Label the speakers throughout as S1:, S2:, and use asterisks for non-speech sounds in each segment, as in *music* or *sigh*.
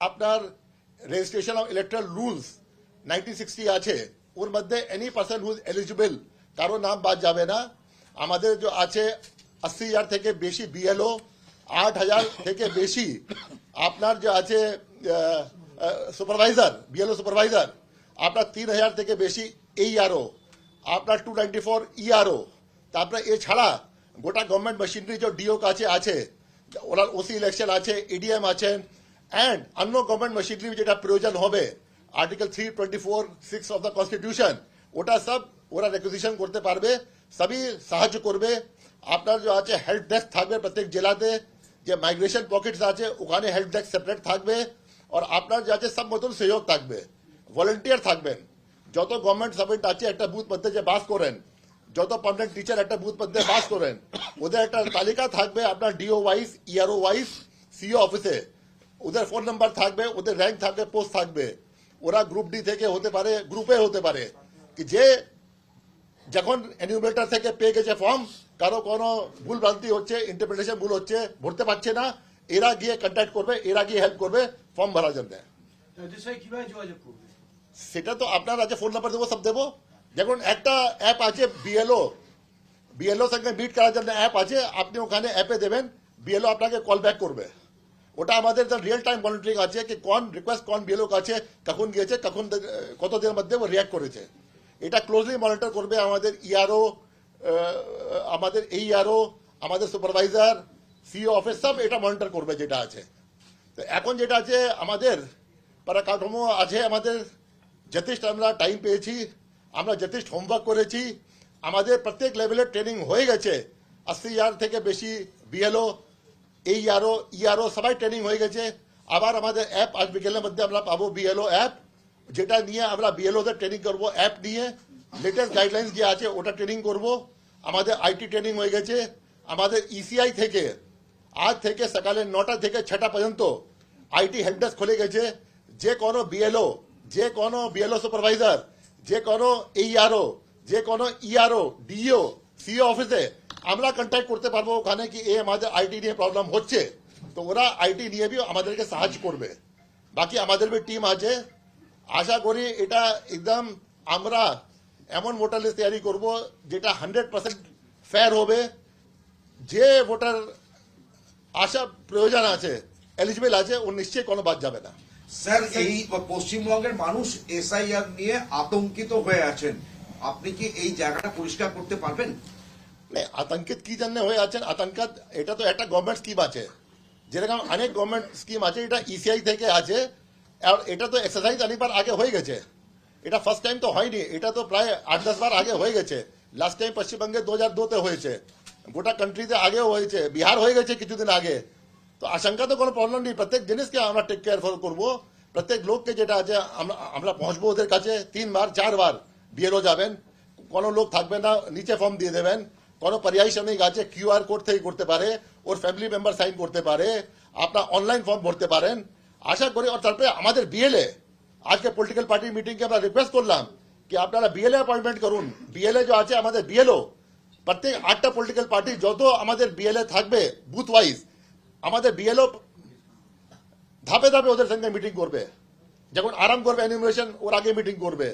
S1: আপনার registration of electoral rules nineteen sixty আছে, ওর মধ্যে এনি পার্সন হুজ এলিজিবল কারও নাম বাদ যাবে না। আমাদের যে আছে আশি হাজার থেকে বেশি বিএলও আট হাজার থেকে বেশি আপনার যে আছে সুপারভাইজার বিএলও সুপারভাইজার আপনার তিন হাজার থেকে বেশি এইআরও আপনার টু নাইনটি ফোর ইআরও তারপরে এছাড়া গোটা গভর্নমেন্ট মেশিনারি যে ডিও কাছে আছে, ওনার ওসি ইলেকশন আছে এডিএম আছেন অ্যান্ড অন্য গভর্নমেন্ট মেশিনারি যেটা প্রয়োজন হবে article three twenty four six of the constitution ওটা সব ওরা রেকুজিশন করতে পারবে, সবই সাহায্য করবে। আপনার যে আছে হেল্প ডেস্ক থাকবে প্রত্যেক জেলাতে, যে মাইগ্রেশন পকেটস আছে, ওখানে হেল্প ডেস্ক সেপারেট থাকবে, আর আপনার যে আছে সব মতন সহযোগ থাকবে ভলেন্টিয়ার থাকবেন। যত গভর্নমেন্ট সার্ভেন্ট আছে একটা বুথ মধ্যে যে বাস করেন, যত পার্মানেন্ট টিচার একটা বুথ মধ্যে বাস করেন, ওদের একটা তালিকা থাকবে আপনার DO wise ERO wise CO অফিসে ওদের ফোন নাম্বার থাকবে ওদের র্যাঙ্ক থাকবে পোস্ট থাকবে। ওরা গ্রুপ ডি থেকে হতে পারে গ্রুপে হতে পারে। কি যে যখন এনিউমেটার থেকে পেয়ে গেছে ফর্ম কারও কোনো ভুল ভ্রান্তি হচ্ছে ইন্টারপ্রিটেশন ভুল হচ্ছে ভরতে পারছে না এরা গিয়ে কন্ট্যাক্ট করবে এরা গিয়ে হেল্প করবে ফর্ম ভরার জন্য। সেটা তো আপনার আছে ফোন নাম্বার দেবো সব দেবো। যেমন একটা অ্যাপ আছে বিএলও বিএলও সঙ্গে মিট করার জন্য অ্যাপ আছে আপনি ওখানে অ্যাপে দেবেন বিএলও আপনাকে কল ব্যাক করবে। ওটা আমাদের রিয়েল টাইম মনিটরিং আছে কি কোন রিকোয়েস্ট কোন বিএলও কাছে কখন গিয়েছে, কখন কত দিনের মধ্যে ও রিয়াক্ট করেছে। এটা ক্লোজলি মনিটর করবে আমাদের ইআরও আমাদের এইআরও আমাদের সুপারভাইজার সিও অফিস সব এটা মনিটর করবে যেটা আছে। তো এখন যেটা আছে, আমাদের পরাকাঠামো আছে আমাদের, যথেষ্ট আমরা টাইম পেয়েছি, আমরা যথেষ্ট হোমওয়ার্ক করেছি, আমাদের প্রত্যেক লেভেলের ট্রেনিং হয়ে গেছে। আশি হাজার থেকে বেশি বিএলও এই আরও ইআরও সবাই ট্রেনিং হয়ে গেছে। আবার আমাদের অ্যাপ আজ বিকেলের মধ্যে আমরা পাবো বিএলও অ্যাপ যেটা নিয়ে আমরা বিএলওদের ট্রেনিং করব অ্যাপ নিয়ে। লেটেস্ট গাইডলাইন্স যে আছে, ওটা ট্রেনিং করব। আমাদের আইটি ট্রেনিং হয়ে গেছে। আমাদের ইসিআই থেকে, আজ থেকে সকালে নটা থেকে ছটা পর্যন্ত আইটি হেল্প ডেস্ক খুলে গেছে। যে কোনো বিএলও যে কোনো বিএলও সুপারভাইজার যে কোনো এইআরও যে কোনো ইআরও ডিও সিও অফিসে আমরা কন্ট্যাক্ট করতে পারব ওখানে কি এ আমাদের আইটি নিয়ে প্রবলেম হচ্ছে? তো ওরা আইটি নিয়ে বি আমাদেরকে সাহায্য করবে। বাকি আমাদের বি টিম আছে। আশা করি এটা একদম আমরা এমন ভোটার লিস্ট তৈরি করব যেটা হান্ড্রেড পার্সেন্ট ফেয়ার হবে। যে ভোটার আশা প্রয়োজন আছে এলিজিবল আছে, ও নিশ্চয়ই কোনো বাদ যাবে না।
S2: স্যার এই পশ্চিমবঙ্গের মানুষ এসআইআর নিয়ে আতঙ্কিত হয়ে আছেন। আপনি কি এই জায়গাটা পরিষ্কার করতে পারবেন?
S1: মানে আতঙ্কিত কি জন্য হয়ে আছেন আতঙ্কিত, এটা তো একটা গভর্নমেন্ট স্কিম আছে। যেরকম অনেক গভর্নমেন্ট স্কিম আছে, এটা ইসিআই থেকে আছে, আর এটা তো এক্সারসাইজ অনেকবার আগে হয়ে গেছে। এটা ফার্স্ট টাইম তো হয়নি, এটা তো প্রায় আট দশ বার আগে হয়ে গেছে। লাস্ট টাইম পশ্চিমবঙ্গে দু হাজার দুতে হয়েছে। গোটা কান্ট্রিতে আগেও হয়েছে, বিহার হয়ে গেছে কিছুদিন আগে। তো আশঙ্কা তো কোনো প্রবলেম নেই, প্রত্যেক জিনিসকে আমরা টেক কেয়ার করব। প্রত্যেক লোককে যেটা আছে, আমরা পৌঁছবো ওদের কাছে তিনবার চারবার বিএলও যাবেন, কোনো লোক থাকবে না, নিচে ফর্ম দিয়ে দেবেন। কোনো পর্যায় শ্রমিক আছে কিউআর কোড থেকে করতে পারে, ওর ফ্যামিলি মেম্বার সাইন করতে পারে, আপনার অনলাইন ফর্ম ভরতে পারেন। আশা করি আর তারপরে আমাদের বিএলএ আজকে পলিটিক্যাল পার্টির মিটিংকে আমরা রিকোয়েস্ট করলাম কি আপনারা বিএলএ অ্যাপয়েন্টমেন্ট করুন। বিএলএ যে আছে, আমাদের বিএলও প্রত্যেক আটটা পলিটিক্যাল পার্টি যত আমাদের বিএলএ থাকবে বুথ ওয়াইজ আমাদের বিএলও ধাপে ধাপে ওদের সঙ্গে মিটিং করবে। যখন আরাম করবে অ্যানিমেশন ওর আগে মিটিং করবে,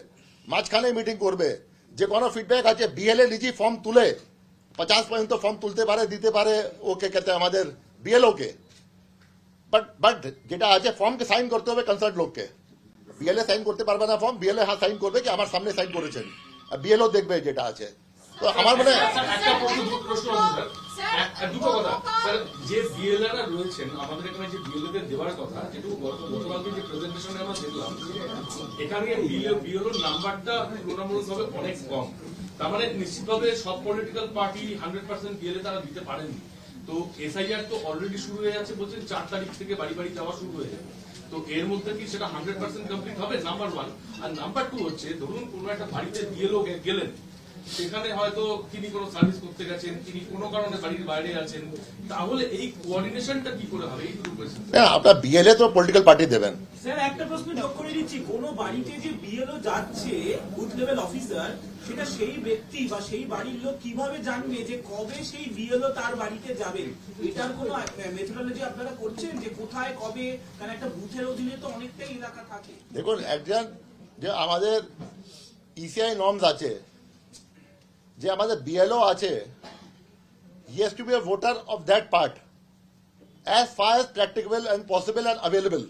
S1: মাঝখানে মিটিং করবে। যে কোনো ফিডব্যাক আছে বিএলএ নিজেই ফর্ম তুলে পঞ্চাশ পর্যন্ত ফর্ম তুলতে পারে দিতে পারে ওকে খেতে আমাদের বিএলও কে বাট বাট যেটা আছে ফর্মকে সাইন করতে হবে কনসার্ট লোককে। বিএলএ সাইন করতে পারবে না ফর্ম বিএলএ হ্যাঁ সাইন করবে কি আমার সামনে সাইন করেছেন। আর বিএলও দেখবে যেটা আছে। তো আমার মনে
S3: একটা প্রশ্ন দুটো কথা। স্যার যে বিএলআরা রয়েছেন আমাদের এখানে যে বিএলএদের দেওয়ার কথা যেটুকু গতকালকে যে প্রেজেন্টেশনে আমরা দেখলাম এখানে বিএলও নাম্বারটা তুলনামূলকভাবে অনেক কম। তার মানে নিশ্চিতভাবে সব political party hundred percent BLA তারা দিতে পারেনি তো এসআইআর তো অলরেডি শুরু হয়ে যাচ্ছে বলছেন চার তারিখ থেকে বাড়ি বাড়ি যাওয়া শুরু হয়ে যাবে। তো এর মধ্যে কি সেটা হান্ড্রেড পার্সেন্ট কমপ্লিট হবে? নাম্বার ওয়ান আর নাম্বার টু হচ্ছে, ধরুন কোনো একটা বাড়িতে বিএলও গেলেন সেখানে হয়তো তিনি কোনো সার্ভিস করতে গেছেন তিনি কোনো কারণে বাড়ির বাইরে আছেন তাহলে এই কোঅর্ডিনেশনটা কি করে হবে? এই
S1: না আপনার বিএলএ তো পলিটিক্যাল পার্টি দেবেন।
S4: স্যার একটা প্রশ্ন যোগ করে দিচ্ছি কোন বাড়িতে যে বিএলও যাচ্ছে বুথ লেভেল অফিসার সেটা সেই ব্যক্তি বা সেই বাড়ির লোক কীভাবে জানবে যে কবে সেই বিএলও তার বাড়িতে যাবেন এটার কোনো মেথোডোলজি আপনারা করছেন যে কোথায় কবে? কারণ একটা বুথের অধীনে তো অনেকটাই এলাকা থাকে।
S1: দেখুন একজন যে আমাদের ইসিআই নর্মস আছে যে আমাদের বিএলও আছে has to be a voter of that part as as practicable and possible and available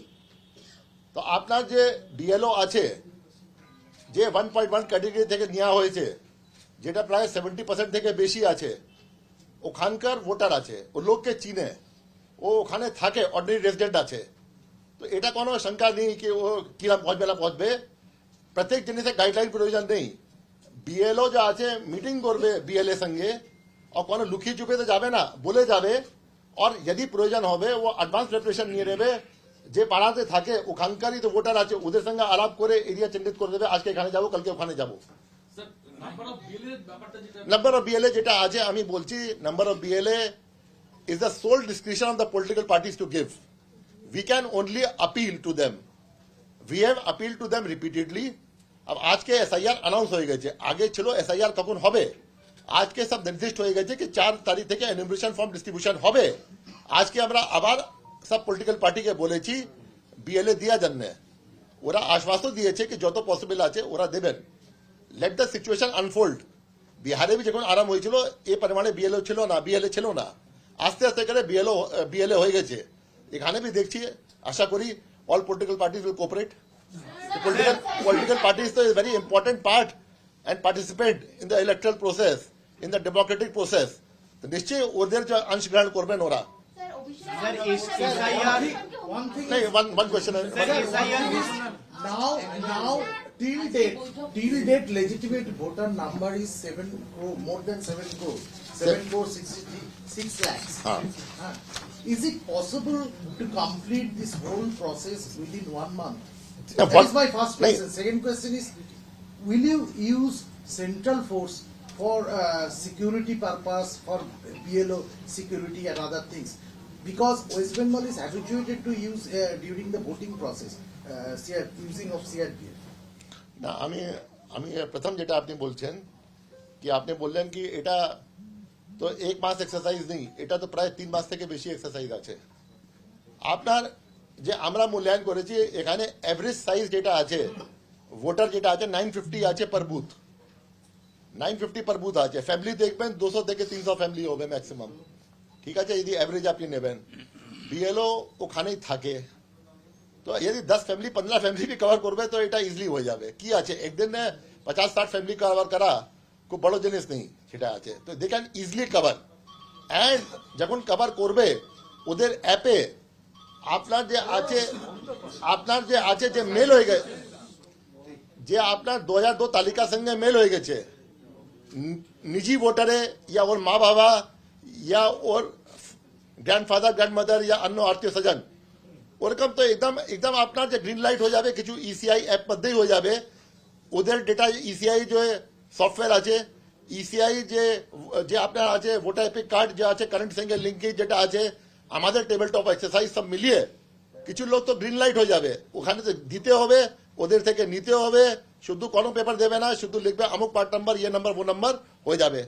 S1: তো আপনার যে ডিএলও আছে, যে ওয়ান পয়েন্ট ওয়ান ক্যাটেগরি থেকে নেওয়া হয়েছে, যেটা প্রায় সেভেন্টি পার্সেন্ট থেকে বেশি আছে, ওখানকার ভোটার আছে, ও লোককে চিনে, ও ওখানে থাকে অর্ডিনারি রেসিডেন্ট আছে, তো এটা কোনো শঙ্কা নেই কি ও কিরম পৌঁছবে না পৌঁছবে প্রত্যেক জিনিসের গাইডলাইন প্রয়োজন নেই। বিএলও যা আছে মিটিং করবে বিএলএ সঙ্গে আর কোনো লুকিয়ে চুপে তো যাবে না বলে যাবে আর যদি প্রয়োজন হবে ও অ্যাডভান্স প্রিপারেশন নিয়ে নেবে যে পাড়াতে থাকে ওখানকারই তো ভোটার আছে ওদের সঙ্গে আলাপ করে এরিয়া চিহ্নিত করে দেবে আজকে এখানে যাব কালকে ওখানে যাব
S3: number of
S1: number of BLA যেটা আছে আমি বলছি number of BLA is the sole discretion of the political parties to give. We can only appeal to them. We have appealed to them repeatedly. আজকে এসআইআর আনাউন্স হয়ে গেছে আগে ছিল SIR কখন হবে আজকে সব নির্দিষ্ট হয়ে গেছে কি চার তারিখ থেকে এনিমিনেশন ফর্ম ডিস্ট্রিবিউশন হবে আজকে আমরা আবার সব পলিটিক্যাল পার্টিকে বলেছি বিএলএ দেওয়ার জন্যে ওরা আশ্বাসও দিয়েছে কি যত পসিবল আছে ওরা দেবেন লেট দ্য সিচুয়েশন আনফোল্ড বিহারে যখন আরাম হয়েছিল এ পরিমাণে বিএলএ ছিল না বিএলএ ছিল না আস্তে আস্তে করে বিএলও বিএলএ হয়ে গেছে এখানে দেখছি আশা করি all political parties will cooperate The political, political parties is a very important part and participant in the electoral process, in the democratic process.
S5: तो निश्चय
S6: उधर अंश
S5: ग्रहण
S6: कोरबेन हो रहा
S1: नहीं one question.
S6: Question now now till date till date legitimate voter number is 7 crore more than 7 crore. 7 crore six lakhs.
S1: Ah.
S6: Huh. is it possible to complete this whole process within one month?
S1: Yeah,
S6: That
S1: what-
S6: is my first
S1: नहीं.
S6: question. Second question is, will you use central force for uh, security purpose, for BLO security and other things? Because West Bengal is habituated to use uh, during the voting process, uh, CR, using of CRPF.
S1: না আমি আমি প্রথম যেটা আপনি বলছেন কি আপনি বললেন কি এটা তো এক মাস এক্সারসাইজ নেই এটা তো প্রায় তিন মাস থেকে বেশি এক্সারসাইজ আছে আপনার যে আমরা মূল্যায়ন করেছি, এখানে এভারেজ সাইজ যেটা আছে ভোটার যেটা আছে নাইন ফিফটি আছে per booth nine fifty per booth আছে। ফ্যামিলি দেখবেন, দুশো থেকে তিনশো ফ্যামিলি হবে ম্যাক্সিমাম ঠিক আছে, যদি অ্যাভারেজ আপনি নেবেন। বিএলও ওখানেই থাকে। তো যদি দশ ফ্যামিলি পনেরো ফ্যামিলি কভার *laughs* করবে, তো এটা ইজিলি হয়ে যাবে। কি আছে? একদিন পচাশ, ষাট ফ্যামিলি কভার করা খুব বড় জিনিস নেই, সেটা আছে। তো they can easily cover and যখন কভার করবে, ওদের অ্যাপে আপনার যে আছে, আপনার যে আছে, যে মেল হয়ে গেছে, যে আপনার দু হাজার দু তালিকার সঙ্গে মেল হয়ে গেছে, ন- নিজি ভোটারে ইয়া ওর মা বাবা, ইয়া ওর গ্র্যান্ডফাদার গ্র্যান্ডমাদার ইয়া অন্য আত্মীয় স্বজন, ওরকম তো একদম একদম আপনার যে গ্রিন লাইট হয়ে যাবে, কিছু ইসিআই অ্যাপ মধ্যেই হয়ে যাবে, ওদের ডেটা ইসিআই যে সফটওয়্যার আছে ইসিআই যে যে আপনার আছে ভোটার এপিক কার্ড যে আছে কারেন্ট সঙ্গে লিঙ্কেজ যেটা আছে আমাদের টেবিল টপ এক্সারসাইজ সব মিলিয়ে কিছু লোক তো গ্রিন লাইট হয়ে যাবে। ওখানে দিতে হবে, ওদের থেকে নিতে হবে, শুধু কোনো পেপার দেবে না, শুধু লিখবে, আমুক পার্ট নাম্বার ইয়ে নাম্বার ও নাম্বার হয়ে যাবে।